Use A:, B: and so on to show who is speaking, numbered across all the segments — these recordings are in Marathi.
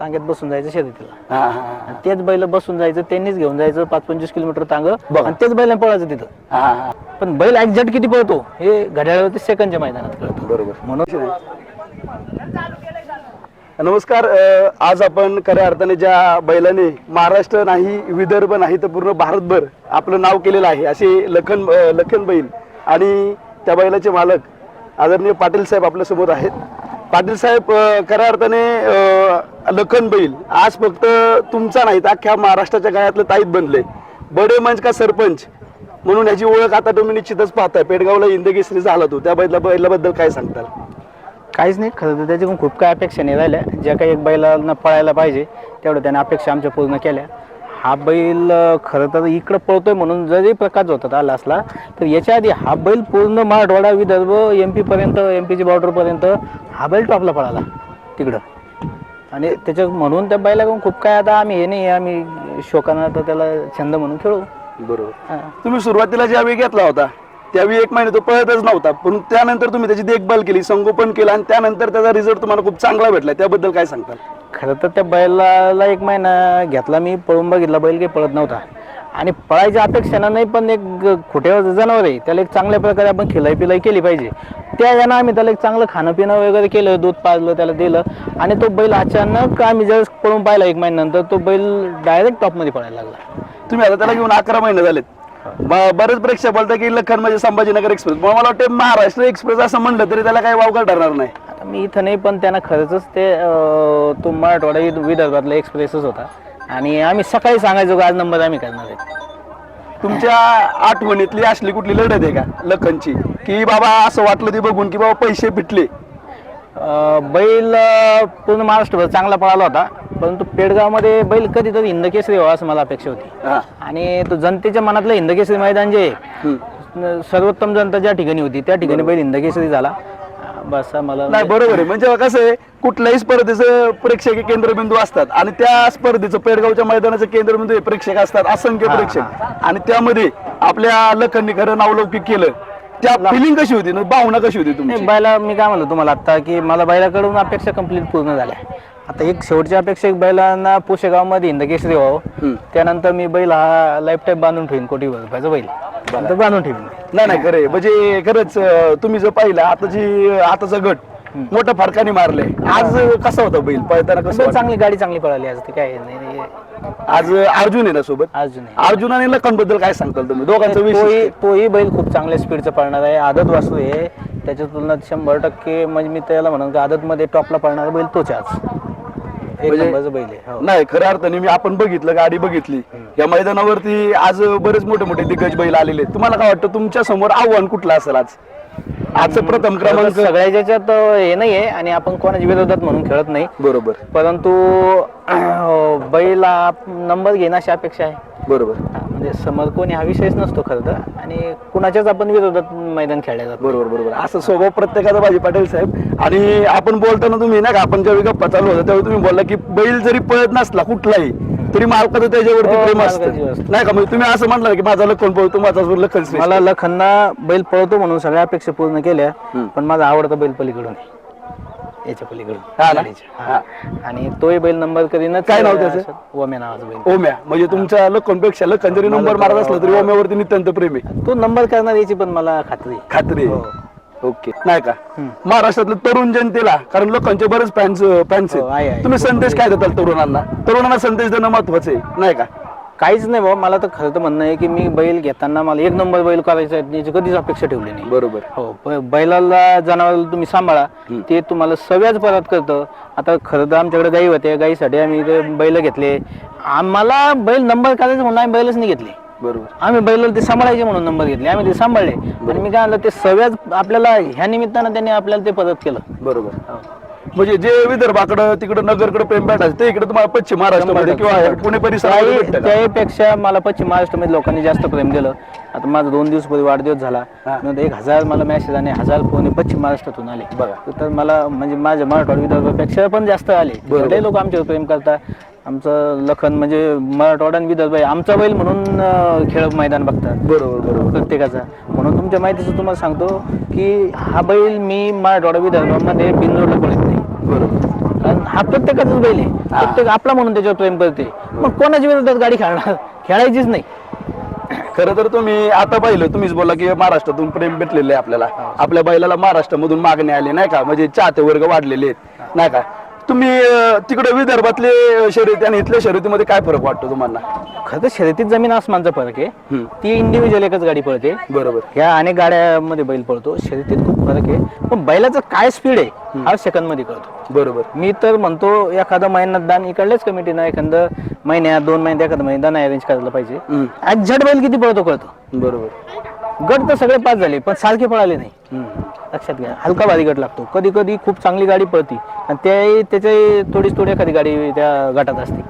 A: तांग्यात बसून जायचं शर्यतीला
B: हा हा
A: आणि तेच बैल बसून जायचं त्यांनीच घेऊन जायचं पाच पंचवीस किलोमीटर तांग.
B: बघा.
A: आणि तेच बैल पळायचं तिथं.
B: हा हा
A: पण बैल एक्झॅक्ट किती पळतो हे घड्याळावरती सेकंडच्या मैदानात कळतो.
B: बरोबर.
A: म्हणून
B: नमस्कार अ, आज आपण खऱ्या अर्थाने ज्या बैलाने महाराष्ट्र नाही विदर्भ नाही तर पूर्ण भारतभर आपलं नाव केलेलं आहे असे लखन अ, लखन बैल आणि त्या बैलाचे मालक आदरणीय पाटील साहेब आपल्यासमोर आहेत. पाटील साहेब अ, खऱ्या अर्थाने अ, लखन बैल. आज फक्त तुमचा नाहीत अख्ख्या महाराष्ट्राच्या गायातलं ताईत बनले. बडे मंच का सरपंच? म्हणून याची ओळख आता तुम्ही निश्चितच पाहताय. पेडगावला इंदगेसरी झाला तो. त्या बैला बैलाबद्दल काय सांगताल?
A: काहीच नाही. खरं तर त्याच्याकडून खूप काही अपेक्षा नाही राहिल्या ज्या काही एक बैलांना पळायला पाहिजे तेवढं त्याने अपेक्षा आमच्या पूर्ण केल्या. हा बैल खरं तर इकडं पळतोय म्हणून जरी प्रकाश होतात आला असला तर याच्या आधी हा बैल पूर्ण मराठवाडा विदर्भ एम पीपर्यंत एम पीची बॉर्डरपर्यंत हा बैल टॉपला पळाला. तिकडं. आणि त्याच्या म्हणून त्या बैलाकडून खूप काय आता आम्ही हे नाही आम्ही शोकानं तर त्याला छंद म्हणून खेळू.
B: बरोबर.
A: हा.
B: तुम्ही सुरुवातीला ज्यावेळी घेतला होता त्यावेळी एक महिने तो पळतच नव्हता पण त्यानंतर तुम्ही त्याची देखभाल केली संगोपन केलं आणि त्यानंतर त्याचा रिझल्ट तुम्हाला खूप चांगला भेटला त्याबद्दल काय सांगताल
A: खरं तर त्या बैलाला एक महिना घेतला मी पळून बघितला बैल काही पळत नव्हता. आणि पळायच्या अपेक्षेनं नाही पण एक खोट्यावर जनावर आहे त्याला एक चांगल्या प्रकारे आपण खिलाई पिलाई केली पाहिजे. त्या यानं आम्ही त्याला एक चांगलं खाणं पिणं वगैरे केलं दूध पाजलं त्याला दिलं. आणि तो बैल अचानक आम्ही ज्यावेळेस पळून पाहिला एक महिन्यानंतर तो बैल डायरेक्ट टॉपमध्ये पळायला लागला.
B: तुम्ही आता त्याला घेऊन अकरा महिने झालेत. ब- बरेच प्रेक्षक बोलतात की लखन म्हणजे संभाजीनगर एक्सप्रेस मग मला वाटतं महाराष्ट्र एक्सप्रेस असं म्हणलं तरी त्याला काही वावगड ठरणार नाही.
A: आता मी इथं नाही पण त्यांना खरंच ते अं, तो मराठवाडा विद- विदर्भातला एक्सप्रेसच होता. आणि आम्ही सकाळी सांगायचो का आज नंबर आम्ही करणार आहे.
B: तुमच्या आठवणीतली असली कुठली लढत आहे का लखनची? की बाबा असं वाटलं ते बघून की बाबा पैसे पिटले
A: अं, बैल अं, पूर्ण महाराष्ट्रभर चांगला पळाला होता. परंतु पेडगावमध्ये बैल कधीतरी हिंदकेसरी व्हावा असं मला अपेक्षा होती.
B: हा.
A: आणि तो जनतेच्या मनातलं हिंदकेसरी मैदान जे आहे,
B: हम्म.
A: सर्वोत्तम जनता ज्या ठिकाणी होती त्या ठिकाणी बैल हिंदकेसरी झाला. बस मला
B: नाही बरोबर आहे. म्हणजे कसं आहे कुठल्याही स्पर्धेचं प्रेक्षक केंद्रबिंदू असतात आणि त्या स्पर्धेचं पेडगावच्या मैदानाचं केंद्रबिंदू हे प्रेक्षक असतात असंख्य प्रेक्षक. आणि त्यामध्ये आपल्या लखननी खरं नावलौकिक केलं. त्या फिलिंग कशी होती? ना भावना कशी होती तुमची?
A: नाही बैला मी काय म्हणलो तुम्हाला आता की मला बैलाकडून अपेक्षा कंप्लीट पूर्ण झाल्या. आता एक शेवटची अपेक्षा एक बैलांना पोशेगावमध्ये हिंदकेसरी व्हावं.
B: हम्म.
A: त्यानंतर मी बैल हा लाईफ टाईम बांधून ठेवीन कोटी रुपयाचा बैल. तर बांधून ठेवीन.
B: नाही नाही खरं आहे. म्हणजे खरंच अं, तुम्ही जर पाहिलं आताची आताचा गट मोठ्या फरकाने मारले आज कसा होता बैल? पळताना कसं वाटलं?
A: चांगली गाडी चांगली पळाली आज ते काय नाही नाही,
B: आज अर्जुन आहे ना सोबत?
A: अजून नाही.
B: अर्जुन आणि लखनबद्दल काय सांगताल तुम्ही? दोघांचं विषय
A: तोही बैल खूप चांगल्या स्पीडचं पळणार आहे. आदत वासू आहे. त्याच्या तुलनेत शंभर टक्के म्हणजे मी त्याला म्हणून आदत मध्ये टॉपला पळणारा बैल तोच आहे आज. नंबरचा बैल आहे हो.
B: नाही खऱ्या अर्थाने मी आपण बघितलं गाडी बघितली. या मैदानावरती आज बरेच मोठे मोठे दिग्गज बैल आलेले आहेत. तुम्हाला काय वाटतं तुमच्यासमोर आव्हान कुठलं असेल आज? आजचं प्रथम क्रमांक
A: सगळ्याच्या याच्यात हे नाहीये आणि आपण कोणाच्या विरोधात म्हणून खेळत नाही.
B: बरोबर.
A: परंतु अं, बैला नंबर घेणं अशी अपेक्षा आहे.
B: बरोबर.
A: म्हणजे समोर कोणी हा विषयच नसतो खरं तर आणि कुणाच्याच आपण विरोधात मैदान खेळल्या जात
B: बरोबर बरोबर असं स्वभाव प्रत्येकाचा पाहिजे पाटील साहेब आणि आपण बोलताना तुम्ही ना का आपण ज्यावेळी गप्पा चालू होता त्यावेळी तुम्ही बोलला की बैल जरी पळत नसला कुठलाही तरी मालकाचं त्याच्यावरती
A: हो,
B: प्रेम
A: मालकाची
B: असतं
A: असतं.
B: नाही का म्हणजे तुम्ही असं म्हणला की माझा लखन पळतो माझा लखन.
A: मला लखनना बैल पळतो म्हणून सगळ्या अपेक्षा पूर्ण केल्या. पण माझा आवडता बैल पलीकडून आहे. याच्या पलीकडून.
B: हा ना?
A: हा. आणि तोही बैल नंबर करीनच
B: काय नाव त्याचं?
A: ओम्या नावाचा बैल.
B: ओम्या. म्हणजे तुमच्या लखनपेक्षा लखन जरी नंबर मारत असला तरी ओम्यावरती नित्यंत प्रेम आहे.
A: तो नंबर करणार याची पण मला खात्री आहे.
B: खात्री
A: हो.
B: ओके. नाही का?
A: हम्म.
B: महाराष्ट्रातल्या तरुण जनतेला कारण लोकांचे बरेच फॅन्स फॅन्स
A: हो, आहे, आहे.
B: तुम्ही संदेश काय देताल तरुणांना? तरुणांना संदेश देणं महत्वाचं आहे. नाही का?
A: काहीच नाही बाबा मला तर खरं तर म्हणणं आहे की मी बैल घेताना मला एक नंबर बैल करायचा आहे याची कधीच अपेक्षा ठेवली नाही.
B: बरोबर.
A: हो ब- बैलाला जनावराला तुम्ही सांभाळा ते तुम्हाला सगळ्याच परत करतं. आता खरं तर आमच्याकडे गाई होत्या गाईसाठी आम्ही बैल घेतले. आम्हाला बैल नंबर करायचं म्हणून आम्ही बैलच नाही घेतले.
B: बरोबर.
A: आम्ही बैल ते सांभाळायचे म्हणून नंबर घेतले आम्ही ते सांभाळले. आणि मी काय म्हणलं ते सगळ्याच आपल्याला ह्या निमित्तानं त्यांनी आपल्याला ते परत केलं.
B: बरोबर. म्हणजे जे विदर्भाकडं तिकडं नगरकडे प्रेम भेटायचं ते इकडे तुम्हाला पश्चिम महाराष्ट्रामध्ये किंवा पुणे परिसरामध्ये
A: त्याही-
B: भेटतं का?
A: त्याहीपेक्षा मला पश्चिम महाराष्ट्रामध्ये लोकांनी जास्त प्रेम दिलं आता माझा दोन दिवस पूर्वी वाढदिवस झाला.
B: हा.
A: नंतर एक हजार मला मेसेज आणि हजार फोन पश्चिम महाराष्ट्रातून आले.
B: बघा.
A: तर मला म्हणजे माझ्या मराठवाडा विदर्भापेक्षा पण जास्त आले.
B: बरोबर.
A: लोक आमच्यावर प्रेम करतात. आमचं लखन म्हणजे मराठवाडा आणि विदर्भ आहे आमचा बैल म्हणून खेळ मैदान बघतात.
B: बरोबर बरोबर.
A: प्रत्येकाचा. म्हणून तुमच्या माहितीचं तुम्हाला सांगतो की हा बैल मी मराठवाडा विदर्भामध्ये बिनजोडला पळत नाही.
B: बरोबर.
A: कारण हा हा प्रत्येकाचाच बैल आहे. प्रत्येक आपला म्हणून त्याच्यावर प्रेम करते मग कोणाच्या विरोधात गाडी खेळणार? खेळायचीच नाही.
B: खरं तर तुम्ही आता पाहिलं तुम्हीच बोला की महाराष्ट्रातून प्रेम भेटलेलं आहे आपल्याला. आपल्या बैलाला महाराष्ट्रामधून मागणी आली नाही का? म्हणजे चाहते वर्ग वाढलेले आहेत नाही का? तुम्ही तिकडे विदर्भातले शर्यती आणि इथल्या शर्यतीमध्ये काय फरक वाटतो तुम्हाला?
A: खरं तर शर्यतीत जमीन आसमानचा फरक आहे.
B: हम्म.
A: ती इंडिव्हिज्युअल एकच गाडी पळते.
B: बरोबर.
A: ह्या अनेक गाड्यामध्ये बैल पळतो. शर्यतीत खूप फरक आहे. पण बैलाचं काय स्पीड आहे हा सेकंदमध्ये कळतो.
B: बरोबर.
A: मी तर म्हणतो एखादं महिन्यात दान इकडल्याच कमिटीनं एखादं महिन्यात दोन महिन्यात एखादं महिन्यात दान अरेंज करायला पाहिजे.
B: हम्म.
A: एक्झॅक्ट बैल किती पळतो कळतो.
B: बरोबर.
A: गट तर सगळे पास झाले पण सारखे पळाले नाही. लक्षात घ्या हलका भारी गट लागतो. कधी कधी खूप चांगली गाडी पळती आणि त्या त्याच्या थोडीच थोडी एखादी गाडी त्या गटात असते.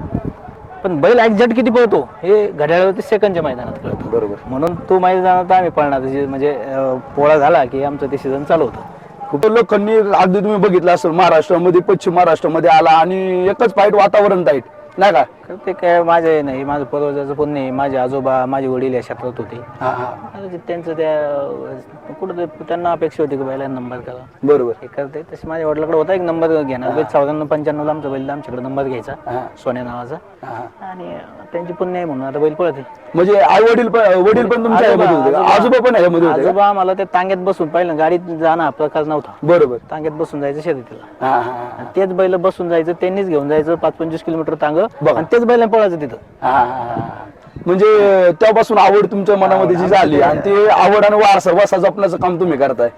A: पण बैल एक्झॅक्ट किती पळतो हे घड्याळावरती सेकंडच्या मैदानात कळतो.
B: बरोबर.
A: म्हणून तो मैदानात आम्ही पळणार जे- म्हणजे अं, पोळा झाला की आमचं ते सीझन चालू होतं.
B: खूप लोकांनी अगदी तुम्ही बघितलं असेल महाराष्ट्रामध्ये पश्चिम महाराष्ट्रामध्ये आला आणि एकच फाईट वातावरण ताईट नाही का?
A: ते काय माझे नाही माझं पूर्वजाचं पुण्य आहे माझे आजोबा माझे वडील या क्षेत्रात होते.
B: हा हा.
A: आता ते त्यांचं त्या कुठं त्यांना अपेक्षा होती की बैला नंबर करा.
B: बरोबर.
A: हे करते. तसे माझ्या वडिलाकडे होता एक नंबर घेणार चौऱ्याण्णव पंच्याण्णवला आमचा बैल आमच्याकडे नंबर घ्यायचा.
B: हा.
A: सोन्या नावाचा.
B: हा, हा.
A: आणि त्यांची पुण्य आहे म्हणून आता बैल पळते
B: म्हणजे आई वडील पण वडील पण तुमच्या
A: आजोबा-
B: यामध्ये होते का?
A: आजोबा-
B: आजोबा पण यामध्ये होते का?
A: आजोबा आम्हाला ते तांग्यात बसून पाहिलं. गाडीत जाणं हा प्रकार नव्हता.
B: बरोबर.
A: तांग्यात बसून जायचं
B: हा हा हा.
A: आणि तेच बैल बसून जायचं त्यांनीच घेऊन जायचं पाच पंचवीस किलोमीटर तांग. आणि तेच बैल पळायचं तिथं.
B: हा, हा, हा. म्हणजे तेव्हापासून आवड तुमच्या मनामध्ये जी झाली आणि ते आवड आणि वारसा वासा जपण्याचं काम तुम्ही करताय.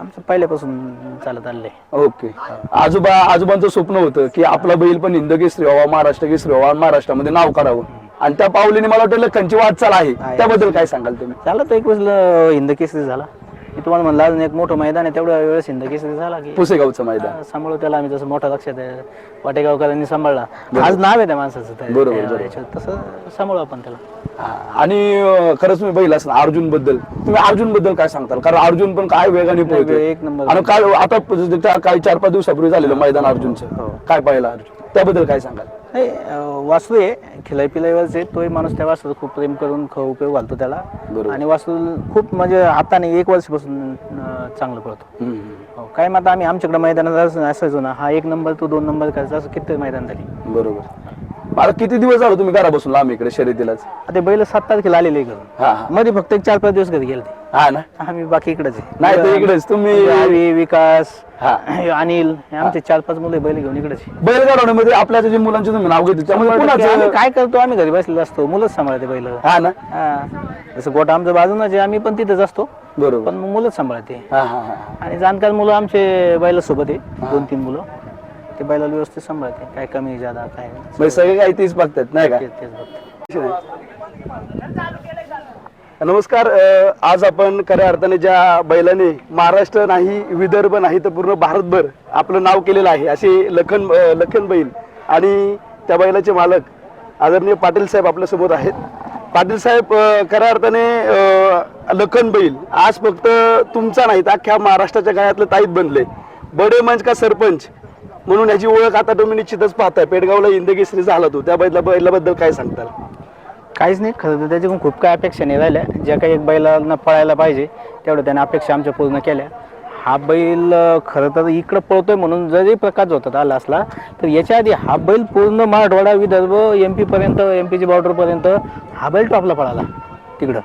A: आमचं पहिल्यापासून चालत आलंय
B: ओके. आजोबा आजोबांचं स्वप्न होतं की आपला बैल पण हिंद केसरी व्हावा महाराष्ट्र केसरी व्हावा आणि महाराष्ट्रामध्ये नाव करावं. आणि त्या पावलीने मला वाटतं लखनची वाटचाल आहे.
A: आहे.
B: त्याबद्दल काय सांगाल तुम्ही?
A: झालं तर एक वेळेस हिंद केसरी झाला. मी तुम्हाला म्हणलं अजून एक मोठं मैदान आहे तेवढ्या वेळेस हिंद केसरी झाला की.
B: पुसेगावचं मैदान.
A: हा, सांभाळू त्याला आम्ही जसं मोठं लक्षात आहे वाटेगावकरांनी सांभाळला. आज नाव आहे त्या माणसाचं त्या-
B: बरोबर,
A: त्या
B: बरोबर.
A: याच्यात. तसं सांभाळू आपण त्याला.
B: हा. आणि अं, खरंच तुम्ही बैल असणार अर्जुनबद्दल तुम्ही अर्जुनबद्दल काय सांगताल? कारण अर्जुन पण काय वेगाने पळतोय
A: एक नंबर.
B: आणि काय आता त्या- काही चार पाच दिवसापूर्वी झालेलं मैदान अर्जुनचं.
A: हो.
B: काय पाहिलं अर्जुन? त्याबद्दल काय सांगाल?
A: नाही अं, वासरू आहे खिलाई पिलाईवरचे तोही माणूस त्या वासरू खूप प्रेम करून ख उपयोग घालतो त्याला.
B: बरोबर.
A: आणि वासरू खूप म्हणजे हाताने एक वर्षापासून अं, चांगलं पळतो. हो, काय मग आता आम्ही आमच्याकडे मैदानात असं- असायचो ना हा एक नंबर तो दोन नंबर करायचा असं किती मैदान झाली.
B: बरोबर. मला किती दिवस झालो तुम्ही घरा बसून लांब इकडे शर्यतीलाच
A: आता बैल सात तारखेला आलेले घरून
B: हा हा.
A: मध्ये फक्त एक चार पाच दिवस घरी गेले ते
B: हा ना?
A: आम्ही बाकी इकडेच आहे.
B: नाही तर इकडेच. तुम्ही
A: रवी, विकास
B: हा.
A: अनिल हे आमचे चार पाच मुलं बैल घेऊन इकडेच आहे.
B: बैलगाडवण्यामध्ये आपल्या जे मुलांचे तुम्ही नाव घेतो त्यामुळे
A: आम्ही
B: कुणाचं
A: काय करतो आम्ही घरी बसलेलो असतो मुलंच सांभाळते बैल.
B: हा ना?
A: जसं गोटा आमच्या बाजूनच आहे आम्ही पण तिथेच असतो.
B: बरोबर.
A: पण मग मुलंच सांभाळते.
B: हा हा हा.
A: आणि जाणकार मुलं आमचे बैलासोबत आहे दोन तीन मुलं. ते बैलाला व्यवस्थित सांभाळते. काय कमी जादा काय
B: म्हणजे सगळे काही तीच बघतात नाही का?
A: तेच तेच बघते
B: नमस्कार अ, आज आपण खऱ्या अर्थाने ज्या बैलाने महाराष्ट्र नाही विदर्भ नाही तर पूर्ण भारतभर आपलं नाव केलेलं आहे असे लखन अ, लखन बैल आणि त्या बैलाचे मालक आदरणीय पाटील साहेब आपल्यासमोर आहेत. पाटील साहेब अ, खऱ्या अर्थाने अ, लखन बैल आज फक्त तुमचा नाही तर अख्ख्या महाराष्ट्राच्या गायातलं ताईत बनले. बडे मंच का सरपंच? म्हणून याची ओळख आता तुम्ही निश्चितच पाहताय. पेडगावला इंदकेसरी झाला तो. त्या बैला बैलाबद्दल काय सांगताल?
A: काहीच नाही. खरं तर त्याच्याकडून खूप काही अपेक्षा नाही राहिल्या ज्या काही एक बैलांना पळायला पाहिजे तेवढं त्याने अपेक्षा आमच्या पूर्ण केल्या. हा बैल खरं तर इकडं पळतोय म्हणून जरी प्रकाश होतात आला असला तर याच्या आधी हा बैल पूर्ण मराठवाडा विदर्भ एम पीपर्यंत एम पीची बॉर्डरपर्यंत हा बैल टॉपला पळाला तिकडं.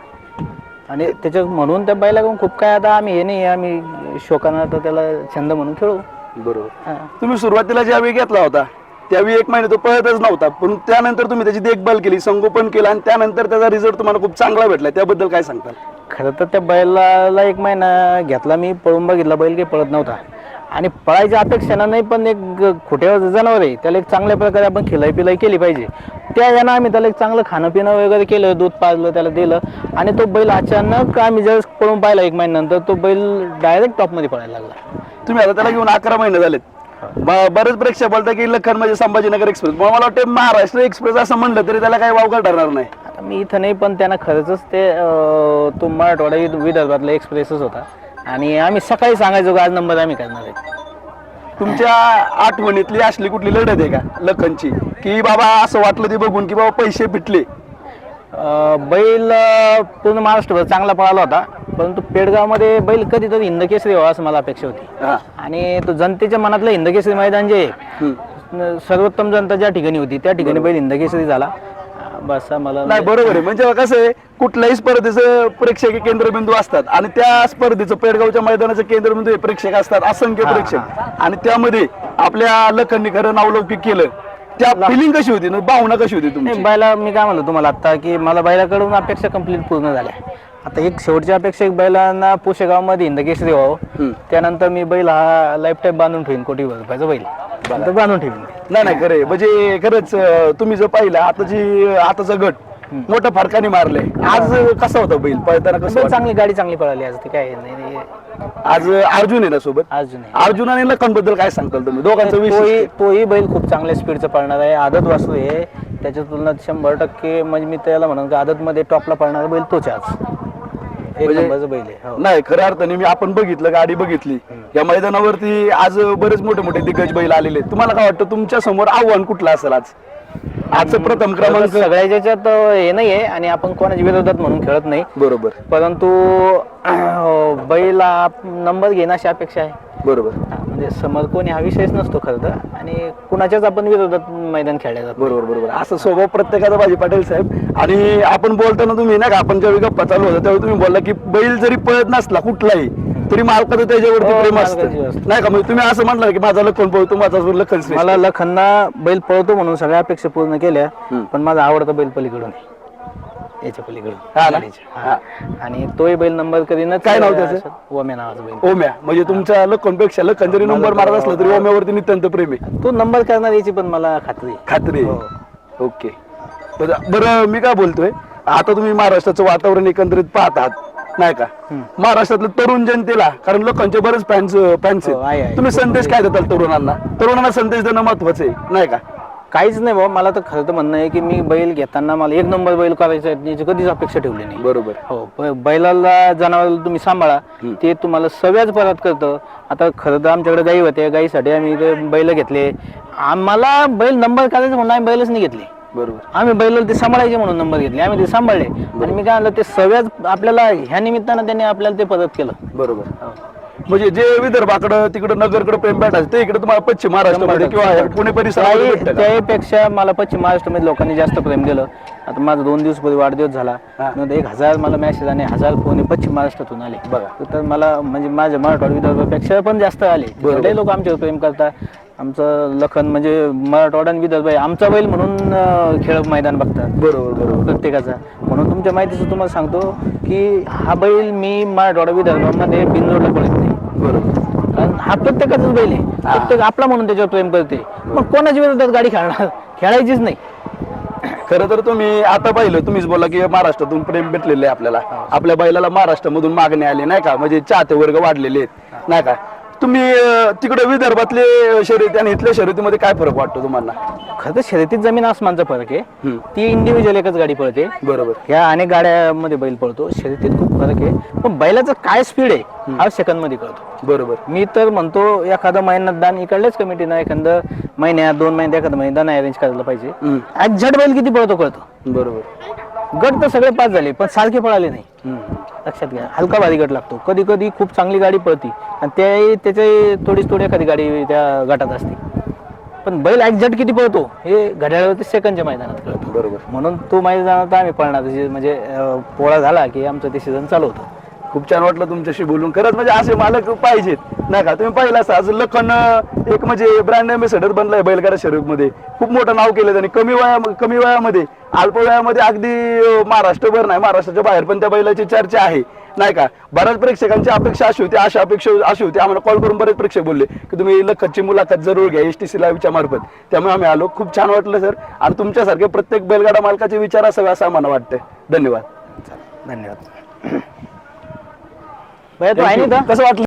A: आणि त्याच्या म्हणून त्या बैलाकडून खूप काय आता आम्ही हे नाही आम्ही शोकांना तर त्याला छंद म्हणून खेळू.
B: बरोबर.
A: हा.
B: तुम्ही सुरुवातीला ज्यावेळी घेतला होता त्यावेळी एक महिने तो पळतच नव्हता. पण त्यानंतर तुम्ही त्याची देखभाल केली संगोपन केलं आणि त्यानंतर त्याचा रिझल्ट तुम्हाला खूप चांगला भेटला. त्याबद्दल काय सांगताल
A: खरं तर त्या बैलाला एक महिना घेतला मी पळून बघितला बैल काही पळत नव्हता. आणि पळायच्या अपेक्षेनं नाही पण एक खोट्यावर जनावर आहे. त्याला एक चांगल्या प्रकारे आपण खिलाई पिलाई केली पाहिजे. त्या यानं आम्ही त्याला एक चांगलं खाणं पिणं वगैरे केलं दूध पाजलं त्याला दिलं आणि तो बैल अचानक आम्ही ज्यावेळेस पळून पाहिला एक महिन्यानंतर तो बैल डायरेक्ट टॉपमध्ये पळायला लागला.
B: तुम्ही आता त्याला घेऊन अकरा महिने झालेत. ब- बरेच प्रेक्षक बोलतात की लखन म्हणजे संभाजीनगर एक्सप्रेस मला वाटतं महाराष्ट्र एक्सप्रेस असं म्हणलं तरी त्याला काही वावगा ठरणार नाही.
A: आता मी इथं नाही पण त्यांना खरंच ते अं, तो मराठवाडा विद- विदर्भातला एक्सप्रेसच होता. आणि आम्ही सकाळी सांगायचो का आज नंबर आम्ही करणार आहे.
B: तुमच्या आठवणीतली असली कुठली लढत आहे का लखनची? की बाबा असं वाटलं ते बघून की बाबा पैसे पिटले.
A: अं, बैल अं, पूर्ण महाराष्ट्रभर चांगला पळाला होता. परंतु पेडगावमध्ये बैल कधीतरी हिंदकेसरी व्हावा असं मला अपेक्षा होती.
B: हा.
A: आणि तो जनतेच्या मनातलं हिंदकेसरी मैदान जे आहे,
B: हम्म.
A: न- सर्वोत्तम जनता ज्या ठिकाणी होती त्या ठिकाणी बैल हिंदकेसरी झाला. बस मला
B: नाही बरोबर आहे. म्हणजे कसं आहे कुठल्याही स्पर्धेचं प्रेक्षक केंद्रबिंदू असतात आणि त्या स्पर्धेचं पेडगावच्या मैदानाचं केंद्रबिंदू हे प्रेक्षक असतात असंख्य प्रेक्षक. आणि त्यामध्ये आपल्या लखननी खरं नावलौकिक केलं. त्या फिलिंग कशी होती? ना भावना कशी होती तुमची?
A: नाही बैला मी काय म्हणलो तुम्हाला आता की मला बैलाकडून अपेक्षा कंप्लीट पूर्ण झाल्या. आता एक शेवटची अपेक्षा एक बैलांना पोशेगावमध्ये हिंदकेसरी व्हावं.
B: हम्म.
A: त्यानंतर मी बैल हा लाईफ टाईम बांधून ठेवीन कोटी रुपयाचा बैल. तर बांधून ठेवीन.
B: नाही नाही खरं आहे. म्हणजे खरंच अं, तुम्ही जो पाहिला आताची आताचा गट मोठा फरकाने मारले आज कसा होता बैल? पळताना कसं वाटलं?
A: चांगली गाडी चांगली पळाली आज ती काय नाही नाही,
B: आज अर्जुन आहे ना सोबत?
A: अजून नाही.
B: अर्जुन आणि लखनबद्दल काय सांगताल तुम्ही? दोघांचं
A: तोही
B: विषय
A: तोही बैल खूप चांगल्या स्पीडचं पळणार आहे. आदत वासू आहे. त्याच्या तुलनेत शंभर टक्के म्हणजे मी त्याला म्हणून आदतमध्ये टॉपला पळणारा बैल तोच आहे आज. एक
B: म्हणजे-
A: नंबरचा बैल आहे हो.
B: नाही खऱ्या अर्थाने मी आपण बघितलं गाडी बघितली या मैदानावरती आज बरेच मोठे मोठे दिग्गज बैल आलेले आहेत. तुम्हाला काय वाटतं तुमच्यासमोर आव्हान कुठलं असेल आज आजचं प्रथम क्रमांक
A: सगळ्याच्या याच्यात हे नाही आहे आणि आपण कोणाच्या विरोधात म्हणून खेळत नाही.
B: बरोबर.
A: परंतु अं, बैल आप- नंबर घेण्याची अपेक्षा आहे.
B: बरोबर.
A: हा, म्हणजे समोर कोणी हा विषयच नसतो खरं तर. आणि कुणाच्याच आपण विरोधात मैदान खेळल्या जात
B: बरोबर बरोबर. असं स्वभाव प्रत्येकाचा पाहिजे पाटील साहेब. आणि आपण बोलताना तुम्ही ना का आपण ज्यावेळी गप्पा चालू होता त्यावेळी तुम्ही बोलला की बैल जरी पळत नसला कुठलाही तरी मालकाचं त्याच्यावरती
A: हो,
B: प्रेम
A: मालकाची
B: असतं
A: असतं.
B: नाही का म्हणजे तुम्ही असं म्हटलं की माझा लखन पळतो माझा लखन श्रेष्ठ.
A: मला लखन्ना बैल पळतो म्हणून सगळ्या अपेक्षा पूर्ण केल्या. पण माझा आवडता बैल पलीकडून आहे. याच्या पलीकडून
B: ना?
A: गाडीच्या. हा. आणि तोही बैल नंबर करीनच
B: काय नाव त्याचं?
A: ओम्या नावाचा बैल
B: ओम्या म्हणजे तुमच्या लखनपेक्षा लखन जरी नंबर मारत असला तरी ओम्यावरती नित्यंत प्रेम आहे
A: तो नंबर करणार याची पण मला खात्री आहे.
B: खात्री
A: हो.
B: आहे ओके बरं बरं, मी काय बोलतोय आता तुम्ही महाराष्ट्राचं वातावरण एकंदरीत पाहत आहात नाही का? महाराष्ट्रातल्या तरुण जनतेला कारण लोकांचे बरेच फॅन्स फॅन्स
A: हो, आहे,
B: तुम्ही संदेश काय देताल तरुणांना? तरुणांना संदेश देणं महत्वाचं आहे नाही का?
A: काहीच नाही बाबा मला तर खरं तर म्हणणं आहे की मी बैल घेताना मला एक नंबर बैल करायचा आहे याची कधीच अपेक्षा ठेवली नाही.
B: बरोबर.
A: हो ब- बैलाला जनावराला तुम्ही सांभाळा ते तुम्हाला सगळ्याच परत करतं. आता खरं तर आमच्याकडे गाई होते गाईसाठी आम्ही बैल घेतले. आम्हाला बैल नंबर करायचं म्हणून आम्ही बैलच नाही घेतले.
B: बरोबर.
A: आम्ही बैल ते सांभाळायचे म्हणून नंबर घेतले. आम्ही ते सांभाळले. आणि मी काय म्हणलं ते सगळ्याच आपल्याला ह्या निमित्तानं त्यांनी आपल्याला ते परत केलं.
B: बरोबर. म्हणजे जे विदर्भाकडं तिकडं नगरकडे प्रेम भेटायचं ते इकडे तुम्हाला पश्चिम महाराष्ट्रामध्ये किंवा पुणे परिसरामध्ये
A: त्याही-
B: भेटतं का?
A: त्याहीपेक्षा मला पश्चिम महाराष्ट्रामध्ये लोकांनी जास्त प्रेम दिलं. आता माझा दोन दिवसपूर्वी वाढदिवस झाला.
B: हा.
A: नंतर एक हजार मला मेसेज आणि हजार फोन पश्चिम महाराष्ट्रातून आले.
B: बघा.
A: तर मला म्हणजे माझ्या मराठवाडा विदर्भापेक्षा पण जास्त आले.
B: बरोबर.
A: लोक आमच्यावर प्रेम करतात. आमचं लखन म्हणजे मराठवाडा आणि विदर्भ आहे आमचा बैल म्हणून अं, खेळ मैदान बघतात.
B: बरोबर बरोबर.
A: प्रत्येकाचा. म्हणून तुमच्या माहितीचं तुम्हाला सांगतो की हा बैल मी मराठवाडा विदर्भामध्ये बिनजोडला पळत नाही.
B: बरोबर.
A: कारण हा प्रत्येकाचाच बैल आहे. प्रत्येक आपला म्हणून त्याच्यावर प्रेम करते. मग कोणाच्या विरोधात गाडी खेळणार? खेळायचीच नाही.
B: खरं तर तुम्ही आता पाहिलं तुम्हीच बोला की महाराष्ट्रातून प्रेम भेटलेलं आहे आपल्याला. आपल्या बैलाला महाराष्ट्रामधून मागणी आली नाही का? म्हणजे चाहते वर्ग वाढलेले आहेत नाही का? तुम्ही तिकडे विदर्भातले शर्यती आणि इथल्या शर्यतीमध्ये काय फरक वाटतो तुम्हाला?
A: खरं तर शर्यतीत जमीन आसमानचा फरक आहे. ती इंडिव्हिज्युअल एकच गाडी पळते.
B: बरोबर.
A: ह्या अनेक गाड्यामध्ये बैल पळतो. शर्यतीत खूप फरक आहे. पण बैलाचं काय स्पीड आहे हा सेकंदमध्ये कळतो.
B: बरोबर.
A: मी तर म्हणतो एखादं महिन्यात दान इकडल्याच कमिटीनं एखादं महिन्यात दोन महिन्यात एखादं महिन्यात दान अरेंज करायला पाहिजे.
B: हम्म.
A: एक्झॅक्ट बैल किती पळतो कळतो.
B: बरोबर.
A: गट तर सगळे पास झाले पण सारखे पळाले नाही. लक्षात घ्या. हलका भारी गट लागतो. कधी कधी खूप चांगली गाडी पळती आणि ते त्याचे थोडीच थोडी एखादी गाडी त्या गटात असते. पण बैल एक्झॅक्ट किती पळतो हे घड्याळावरती सेकंडच्या मैदानात कळतं.
B: बरोबर.
A: म्हणून तो मैदानात आम्ही पळणार. म्हणजे अं, पोळा झाला की आमचं ते सीझन चालू होतं.
B: खूप छान वाटलं तुमच्याशी बोलून. खरंच म्हणजे असे मालक पाहिजेत. नाही का? तुम्ही पाहिलं असं आज लखन एक म्हणजे ब्रँड एम्बेसेडर बनलाय बैलगाडा शर्यतीमध्ये. खूप मोठं नाव केलं त्यांनी. कमी वया कमी वयामध्ये अल्प वयामध्ये अगदी महाराष्ट्रभर नाही महाराष्ट्राच्या बाहेर पण त्या बैलाची चर्चा आहे. नाही का? बऱ्याच प्रेक्षकांची अपेक्षा अशी होती अशा अपेक्षा अशी होती. आम्हाला कॉल करून बरेच प्रेक्षक बोलले की तुम्ही लखनची मुलाखत जरूर घ्या एस टी सी लाईव्हच्या मार्फत. त्यामुळे आम्ही आलो. खूप छान वाटलं सर. आणि तुमच्यासारखे प्रत्येक बैलगाडा मालकाचे विचार असावे असं आम्हाला वाटतंय धन्यवाद.
A: धन्यवाद?
B: कसं वाटलं?